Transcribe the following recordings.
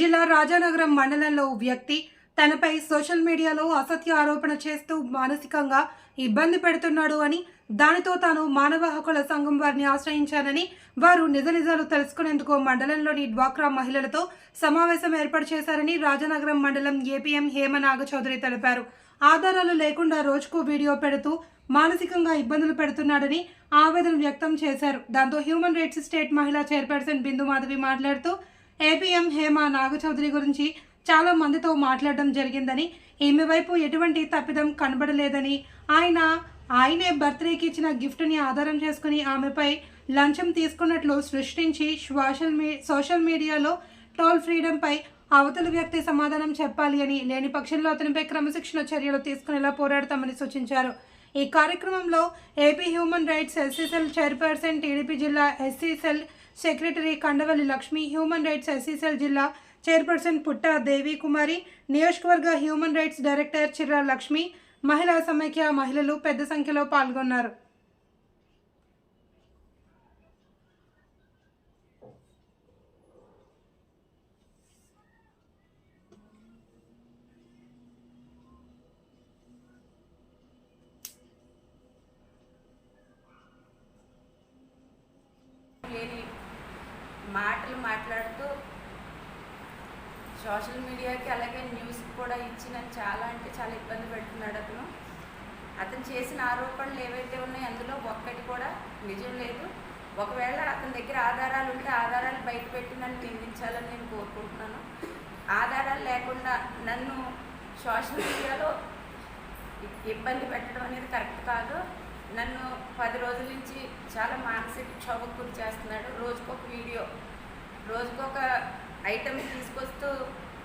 జిల్లా రాజానగరం మండలంలో వ్యక్తి తనపై సోషల్ మీడియాలో అసత్య ఆరోపణ చేస్తూ మానసికంగా ఇబ్బంది పెడుతున్నాడు అని దానితో తాను మానవ హక్కుల సంఘం వారిని ఆశ్రయించానని వారు నిజ నిజాలు తెలుసుకునేందుకు మండలంలోని డ్వాక్రా మహిళలతో సమావేశం ఏర్పాటు చేశారని రాజానగరం మండలం ఏపీఎం హేమ నాగచౌదరి తెలిపారు. ఆధారాలు లేకుండా రోజుకు వీడియో పెడుతూ మానసికంగా ఇబ్బందులు పెడుతున్నాడని ఆవేదన వ్యక్తం చేశారు. దాంతో హ్యూమన్ రైట్స్ స్టేట్ మహిళా చైర్పర్సన్ బిందు మాధవి మాట్లాడుతూ ఏపీఎం హేమ నాగచౌదరి గురించి చాలా మందితో మాట్లాడడం జరిగిందని ఈమె వైపు ఎటువంటి తప్పిదం కనబడలేదని ఆయన ఆయనే బర్త్డేకి ఇచ్చిన గిఫ్ట్ని ఆధారం చేసుకుని ఆమెపై లంచం తీసుకున్నట్లు సృష్టించి సోషల్ మీ సోషల్ మీడియాలో టోల్ ఫ్రీడంపై అవతల వ్యక్తి సమాధానం చెప్పాలి అని లేని పక్షంలో అతనిపై క్రమశిక్షణ చర్యలు తీసుకునేలా పోరాడతామని సూచించారు. ఈ కార్యక్రమంలో AP human rights SC cell chairperson TDP జిల్లా SC cell secretary Kandavalli Lakshmi human rights SC cell జిల్లా చైర్పర్సన్ పుట్ట దేవి కుమారి నియోజకవర్గ human rights director Chirra Lakshmi మహిళా సమైక్య మహిళలు పెద్ద సంఖ్యలో పాల్గొన్నారు లేని మాటలు మాట్లాడుతూ సోషల్ మీడియాకి అలాగే న్యూస్ కూడా ఇచ్చి నన్ను చాలా అంటే చాలా ఇబ్బంది పెడుతున్నాడు అతను. అతను చేసిన ఆరోపణలు ఏవైతే ఉన్నాయో అందులో ఒక్కటి కూడా నిజం లేదు. ఒకవేళ అతని దగ్గర ఆధారాలు ఉంటే ఆధారాలు బయట పెట్టి నన్ను నిందించాలని నేను కోరుకుంటున్నాను. ఆధారాలు లేకుండా నన్ను సోషల్ మీడియాలో ఇ- ఇబ్బంది పెట్టడం అనేది కరెక్ట్ కాదు. నన్ను పది రోజుల నుంచి చాలా మానసిక క్షోభకు గురి చేస్తున్నాడు. రోజుకొక వీడియో రోజుకొక ఐటమ్ తీసుకొస్తూ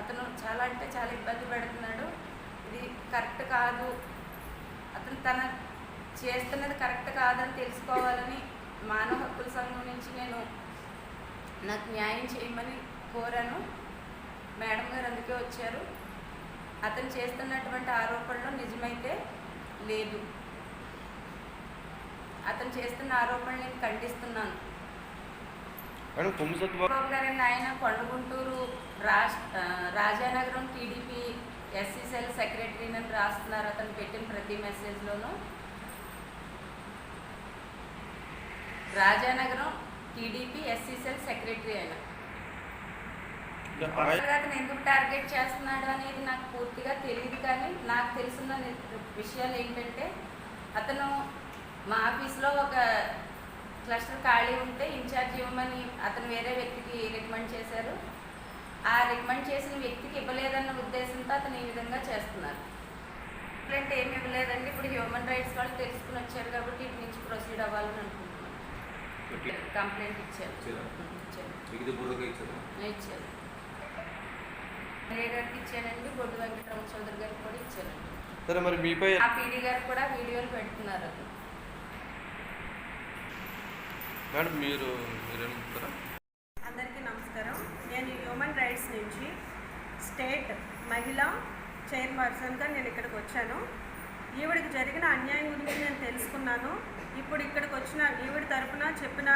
అతను చాలా అంటే చాలా ఇబ్బంది పెడుతున్నాడు. ఇది కరెక్ట్ కాదు. అతను తన చేస్తున్నది కరెక్ట్ కాదని తెలుసుకోవాలని మానవ హక్కుల సంఘం నుంచి నేను నాకు న్యాయం చేయమని కోరాను. మేడం గారు అందుకే వచ్చారు. అతను చేస్తున్నటువంటి ఆరోపణలు నిజమైతే లేదు. అతను చేస్తున్న ఆరోపణలు నేను ఖండిస్తున్నాను. మేడం కుంభసత్వ బాబు గారండి ఆయన కొండగుంటూరు రాష్ట్ర రాజానగరం టీడీపీ ఎస్సీ సెల్ సెక్రటరీని అని రాస్తున్నారు. అతను పెట్టిన ప్రతి మెసేజ్లోనూ. Rajanagaram TDP SC cell secretary ఆయన. అతను ఎందుకు టార్గెట్ చేస్తున్నాడు అనేది నాకు పూర్తిగా తెలియదు కానీ నాకు తెలిసిన విషయాలు ఏంటంటే అతను మా ఆఫీస్లో ఒక క్లస్టర్ ఖాళీ ఉంటే ఇన్ఛార్జ్ ఇవ్వమని అతను వేరే వ్యక్తికి రికమెండ్ చేశారు. ఆ రికమెండ్ చేసిన వ్యక్తికి ఇవ్వలేదన్న ఉద్దేశంతో అతను ఈ విధంగా చేస్తున్నారు. కంప్లైంట్ ఏమి ఇవ్వలేదండి. ఇప్పుడు హ్యూమన్ రైట్స్ వాళ్ళు తెలుసుకుని వచ్చారు కాబట్టి ఇటు నుంచి ప్రొసీడ్ అవ్వాలని అనుకుంటున్నాను కంప్లైంట్ ఇచ్చారు. ఇచ్చారు? గారికి ఇచ్చానండి. బొడ్డు వెంకటరామ చౌదరి గారికి కూడా ఇచ్చానండి. సరే మరి మీపై ఆ పీడీ గారు కూడా వీడియోలు పెడుతున్నారు. అది మేడం మీరు మీరేమంటారా అందరికీ నమస్కారం. నేను హ్యూమన్ రైట్స్ నుంచి స్టేట్ మహిళా చైర్పర్సన్గా నేను ఇక్కడికి వచ్చాను. ఈవిడికి జరిగిన అన్యాయం గురించి నేను తెలుసుకున్నాను. ఇప్పుడు ఇక్కడికి వచ్చిన ఈవిడ తరపున చెప్పిన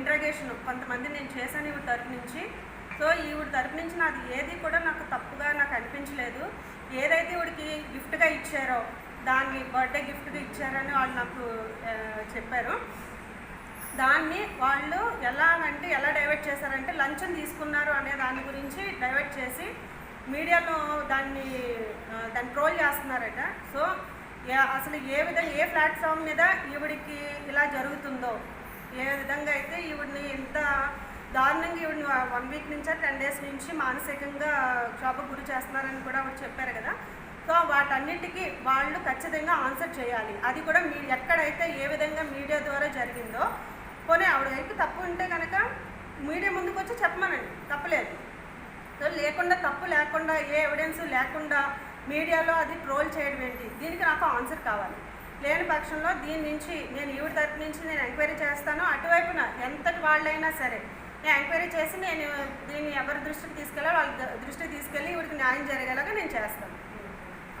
ఇంట్రగేషన్ కొంతమంది నేను చేశాను ఈవిడ తరపు నుంచి. సో ఈవిడ తరపు నుంచి నాది ఏది కూడా నాకు తప్పుగా నాకు అనిపించలేదు. ఏదైతే ఈవిడికి గిఫ్ట్గా ఇచ్చారో దాన్ని బర్త్డే గిఫ్ట్గా ఇచ్చారని వాళ్ళు నాకు చెప్పారు. దాన్ని వాళ్ళు ఎలా అంటే ఎలా డైవర్ట్ చేశారంటే లంచం తీసుకున్నారు అనే దాని గురించి డైవర్ట్ చేసి మీడియాలో దాన్ని దాన్ని ట్రోల్ చేస్తున్నారట. సో అసలు ఏ విధంగా ఏ ప్లాట్ఫామ్ మీద ఈవిడికి ఇలా జరుగుతుందో ఏ విధంగా అయితే ఈవిడిని ఇంత దారుణంగా ఈవిడిని వన్ వీక్ నుంచి టెన్ డేస్ నుంచి మానసికంగా క్షోభకు గురి చేస్తున్నారని కూడా ఆవిడ చెప్పారు కదా. సో వాటన్నిటికీ వాళ్ళు ఖచ్చితంగా ఆన్సర్ చేయాలి. అది కూడా మీ ఎక్కడైతే ఏ విధంగా మీడియా ద్వారా జరిగిందో పోనీ ఆవిడ వైపు తప్పు ఉంటే కనుక మీడియా ముందుకు వచ్చి చెప్పమనండి. తప్పలేదు. సో లేకుండా తప్పు లేకుండా ఏ ఎవిడెన్స్ లేకుండా మీడియాలో అది ట్రోల్ చేయడం ఏంటి? దీనికి నాకు ఆన్సర్ కావాలి. లేని పక్షంలో దీని నుంచి నేను ఈవిడ తరపు నుంచి నేను ఎంక్వైరీ చేస్తాను. అటువైపున ఎంతటి వాళ్ళైనా సరే నేను ఎంక్వైరీ చేసి నేను దీన్ని ఎవరి దృష్టికి తీసుకెళ్ళాలో వాళ్ళ ద- దృష్టికి తీసుకెళ్ళి ఈవిడికి న్యాయం జరిగేలాగా నేను చేస్తాను.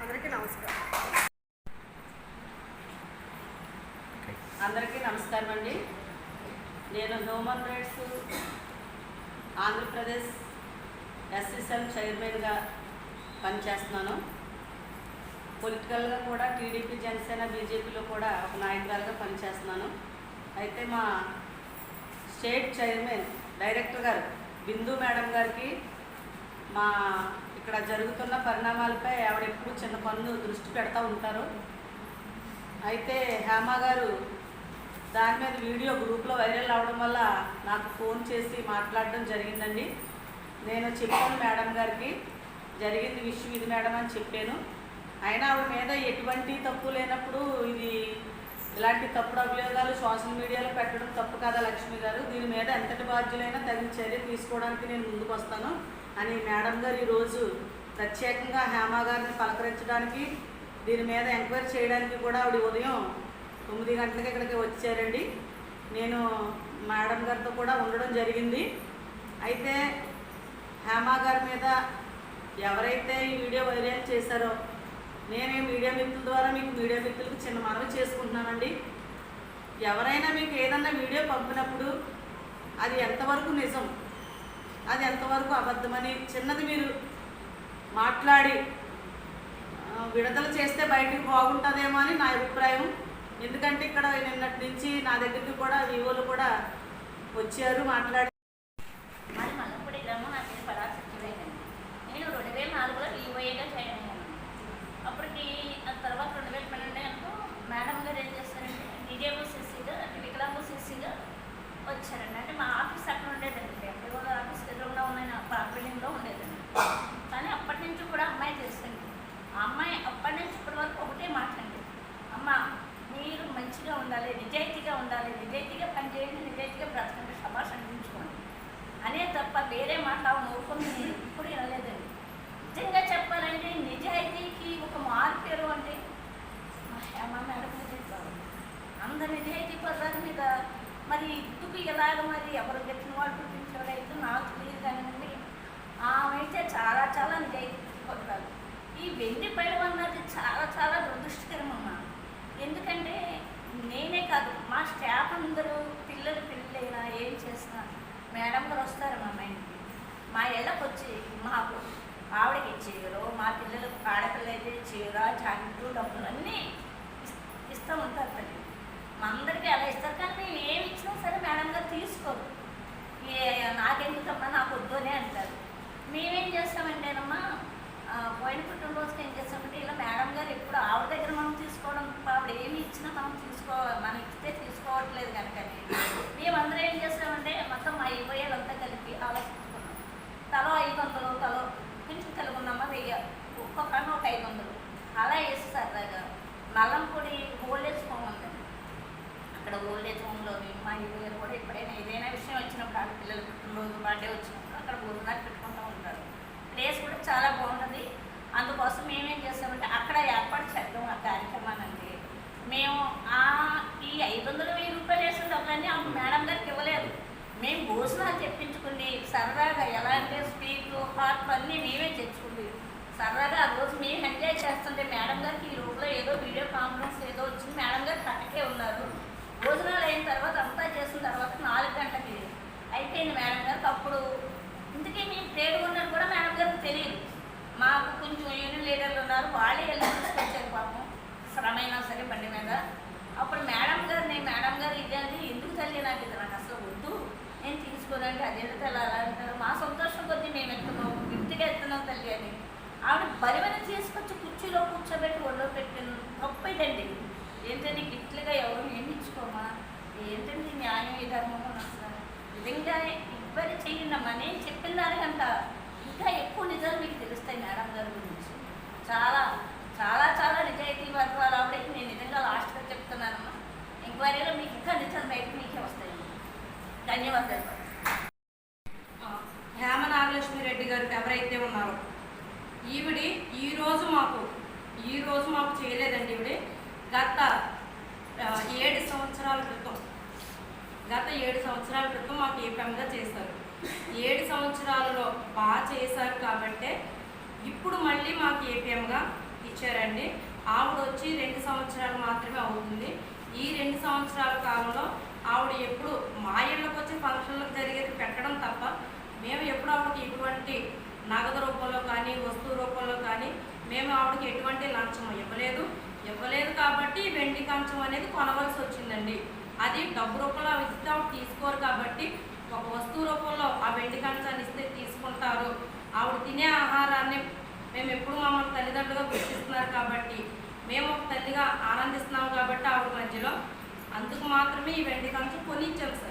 అందరికీ నమస్కారం. అందరికీ నమస్కారం అండి నేను హ్యూమన్ రైట్స్ ఆంధ్రప్రదేశ్ ఎస్ఎస్ఎల్ చైర్మన్గా పనిచేస్తున్నాను. పొలిటికల్గా కూడా టీడీపీ జనసేన బీజేపీలో కూడా ఒక నాయకురాలుగా పనిచేస్తున్నాను. అయితే మా స్టేట్ చైర్మన్ డైరెక్టర్ గారు బిందు మేడం గారికి మా ఇక్కడ జరుగుతున్న పరిణామాలపై ఆవిడ ఎప్పుడు చిన్న పనులు దృష్టి పెడతా ఉంటారు. అయితే హేమ గారు దాని మీద వీడియో గ్రూప్లో వైరల్ అవడం వల్ల నాకు ఫోన్ చేసి మాట్లాడడం జరిగిందండి. నేను చెప్పాను మేడం గారికి జరిగింది విషయం ఇది మేడం అని చెప్పాను. అయినా ఆవిడ మీద ఎటువంటి తప్పు లేనప్పుడు ఇది ఇలాంటి తప్పుడు అభియోగాలు సోషల్ మీడియాలో పెట్టడం తప్పు కదా లక్ష్మి గారు? దీని మీద ఎంతటి బాధ్యులైనా తగిన చర్య తీసుకోవడానికి నేను ముందుకు వస్తాను అని మేడం గారు ఈరోజు ప్రత్యేకంగా హేమా గారిని పలకరించడానికి దీని మీద ఎంక్వైరీ చేయడానికి కూడా ఆవిడ ఉదయం తొమ్మిది గంటలకి ఇక్కడికి వచ్చారండి. నేను మేడం గారితో కూడా ఉండడం జరిగింది. అయితే హేమా గారి మీద ఎవరైతే ఈ వీడియో వైరల్ చేశారో నేను మీడియా మిత్రుల ద్వారా మీకు మీడియా మిత్రులకు చిన్న మనవి చేసుకుంటున్నానండి. ఎవరైనా మీకు ఏదన్నా వీడియో పంపినప్పుడు అది ఎంతవరకు నిజం అది ఎంతవరకు అబద్ధమని చిన్నది మీరు మాట్లాడి విడుదల చేస్తే బయటికి బాగుంటుందేమో అని నా అభిప్రాయం. ఎందుకంటే ఇక్కడ నిన్నటి నుంచి నా దగ్గరికి కూడా వివోలు కూడా వచ్చారు మాట్లాడి మరి మల్లపూడి గ్రామం నా పేరు పరాశ సత్యవేదండి నేను రెండు వేల నాలుగులో ఈఓఏగా జాయిన్ అయ్యాను. అప్పటికి ఆ తర్వాత రెండు వేల పన్నెండులో మేడం గారు ఏం చేస్తారంటే డిజేబుల్ అంటే వికలాంగుల సిసిగా వచ్చారండి. అంటే మా ఆఫీస్ అక్కడ ఉండేది ఎప్పుడు కూడా ఆఫీస్ ఎదురుగా ఉన్న పాత బిల్డింగ్లో ఉండేదండి కానీ అప్పటి నుంచి కూడా అమ్మాయి తెలుసండి ఆ అమ్మాయి అప్పటి నుంచి ఇప్పటి వరకు ఒకటే మాట్లాడండి అమ్మ మీరు మంచిగా ఉండాలి నిజాయితీగా ఉండాలి నిజాయితీగా పనిచేయండి నిజాయితీగా బ్రతకండి సభాష్ అనిపించుకోండి అనే తప్ప వేరే మాట నవ్వుకుని నేను ఇప్పుడు వినలేదండి నిజంగా చెప్పాలంటే నిజాయితీకి ఒక మార్పేరు అంటే మా హేమ మేడం మీద కావాలి. అంత నిజాయితీ పదాల మీద మరి ఇందుకు ఎలాగ మరి ఎవరు గెలిచిన వాళ్ళు గుర్తించేవాడైతే నాకు తెలియదు కానివ్వండి. ఆమె అయితే చాలా చాలా నిజాయితీ ఈ వెండి పైలం అన్నది చాలా చాలా దురదృష్టకరం అమ్మా. ఎందుకంటే నేనే కాదు మా స్టాఫ్ అందరూ పిల్లలు పిల్లలైనా ఏం చేసినా మేడం గారు వస్తారు మా మైండ్కి మా ఇళ్ళకి వచ్చి మాకు ఆవిడకి చీరలు మా పిల్లలకు ఆడపిల్ల అయితే చీర జాకెట్లు డబ్బులు అన్నీ ఇస్తూ ఉంటారు తల్లి. మా అందరికీ అలా ఇస్తారు. కానీ మేము ఏమి ఇచ్చినా సరే మేడం గారు తీసుకోరు. నాకెందుకమ్మా నాకు వద్దునే అంటారు. మేమేం చేస్తామంటేనమ్మా పోయిన పుట్టినరోజుకి ఏం చేస్తామంటే ఇలా మేడం గారు ఎప్పుడు ఆవిడ దగ్గర మనం తీసుకోవడం ఆవిడ ఏమి ఇచ్చినా మనం తీసుకో మనం ఇస్తే తీసుకోవట్లేదు కనుక మేమందరం ఏం చేస్తామంటే మొత్తం మా ఇవ్వయాలంతా కలిపి ఆలోచించుకున్నాం. తలో ఐదు వందలు తలో కొంచెం కలుగుందమ్మా వెయ్యి ఒక్కొక్క ఒక ఐదు వందలు. అలా వేసి నల్లం పొడి అక్కడ ఓల్డేజ్ హోమ్లోని మా ఇంటి కూడా ఎప్పుడైనా ఏదైనా విషయం వచ్చినప్పుడు ఆడ పిల్లలు పుట్టినరోజు బర్త్డే వచ్చినప్పుడు అక్కడ భోజనాలు పెట్టుకుంటూ ఉంటారు. ప్లేస్ కూడా చాలా బాగున్నది అందుకోసం మేమేం చేస్తామంటే అక్కడ ఏర్పాటు చేద్దాం ఆ కార్యక్రమానండి. మేము ఆ ఈ ఐదు వందల వెయ్యి రూపాయలు వేసిన డబ్బులన్నీ ఆ మేడం గారికి ఇవ్వలేదు. మేము భోజనాలు తెప్పించుకుని సరదాగా ఎలా అంటే స్వీట్లు హాట్లు అన్నీ మేమే తెచ్చుకుంది సరదాగా ఆ రోజు మేము ఎంజాయ్ చేస్తుంటే మేడం గారికి ఈ రోజులో ఏదో వీడియో కాన్ఫరెన్స్ ఏదో వచ్చింది. మేడం గారు పక్కకే ఉన్నారు. భోజనాలు అయిన తర్వాత అంతా చేసిన తర్వాత నాలుగు గంటలకి అయిపోయింది మేడం గారికి అప్పుడు ఇంతకీ మేము ప్లేట్ ఉన్నది కూడా మేడం గారికి తెలియదు. మాకు కొంచెం యూనియన్ లీడర్లు ఉన్నారు వాళ్ళే వెళ్ళి తీసుకొచ్చారు పాపం. శ్రమైనా సరే బండి మీద. అప్పుడు మేడం గారు నేను మేడం గారు ఇది అని ఎందుకు తల్లి నాకు ఇది నాకు అసలు వద్దు? నేను తీసుకోనండి అది ఎందుకు అలా అంటారు మా సంతోషం కొద్దీ మేము ఎత్తున్నాం గిఫ్ట్గా ఎత్తున్నాం తల్లి అని. ఆవిడ బరివని తీసుకొచ్చి కుర్చీలో కూర్చోబెట్టి ఒళ్ళో పెట్టిన తప్పు ఇదండి. ఏంటంటే గిఫ్ట్లుగా ఎవరు ఏం న్యాయం ఈ అని నిజంగా ఇవ్వని చెయ్యండమ్మా నేను చెప్పిన దానికంట ఇంకా ఎక్కువ నిజాలు మీకు తెలుస్తాయి మేడం గారి గురించి చాలా చాలా చాలా నిజాయితీ వర్గాలు ఆవిడకి నేను నిజంగా లాస్ట్గా చెప్తున్నానమ్మా ఎంక్వైరీలో మీకు ఇంకా నిజాలు బయటకు మీకే వస్తాయి ధన్యవాదాలు. హేమ నాగలక్ష్మి రెడ్డి గారు ఎవరైతే ఉన్నారో ఈవిడి ఈ రోజు మాకు ఈ రోజు మాకు చేయలేదండి ఈవిడి. గత ఏడు సంవత్సరాల క్రితం గత ఏడు సంవత్సరాల క్రితం మాకు ఏపీఎంగా చేశారు? ఏడు సంవత్సరాలలో బాగా చేశారు కాబట్టే ఇప్పుడు మళ్ళీ మాకు ఏపీఎంగా ఇచ్చారండి. ఆవిడ వచ్చి రెండు సంవత్సరాలు మాత్రమే అవుతుంది. ఈ రెండు సంవత్సరాల కాలంలో ఆవిడ ఎప్పుడు మా ఇళ్ళకి వచ్చి ఫంక్షన్లకు జరిగేది పెట్టడం తప్ప మేము ఎప్పుడు ఆవిడకి ఎటువంటి నగదు రూపంలో కానీ వస్తువు రూపంలో కానీ మేము ఆవిడకి ఎటువంటి లంచం ఇవ్వలేదు. ఇవ్వలేదు కాబట్టి వెండి కంచం అనేది కొనవలసి వచ్చిందండి. అది డబ్బు రూపంలో ఇస్తే తీసుకోరు కాబట్టి ఒక వస్తువు రూపంలో ఆ వెండి కంచాన్ని ఇస్తే తీసుకుంటారు. ఆవిడ తినే ఆహారాన్ని మేము ఎప్పుడు మమ్మల్ని తల్లిదండ్రులుగా గుర్తిస్తున్నారు కాబట్టి మేము ఒక తల్లిగా ఆనందిస్తున్నాం కాబట్టి ఆవిడ మధ్యలో. అందుకు మాత్రమే ఈ వెండి కంచం కొనిచ్చాం సార్.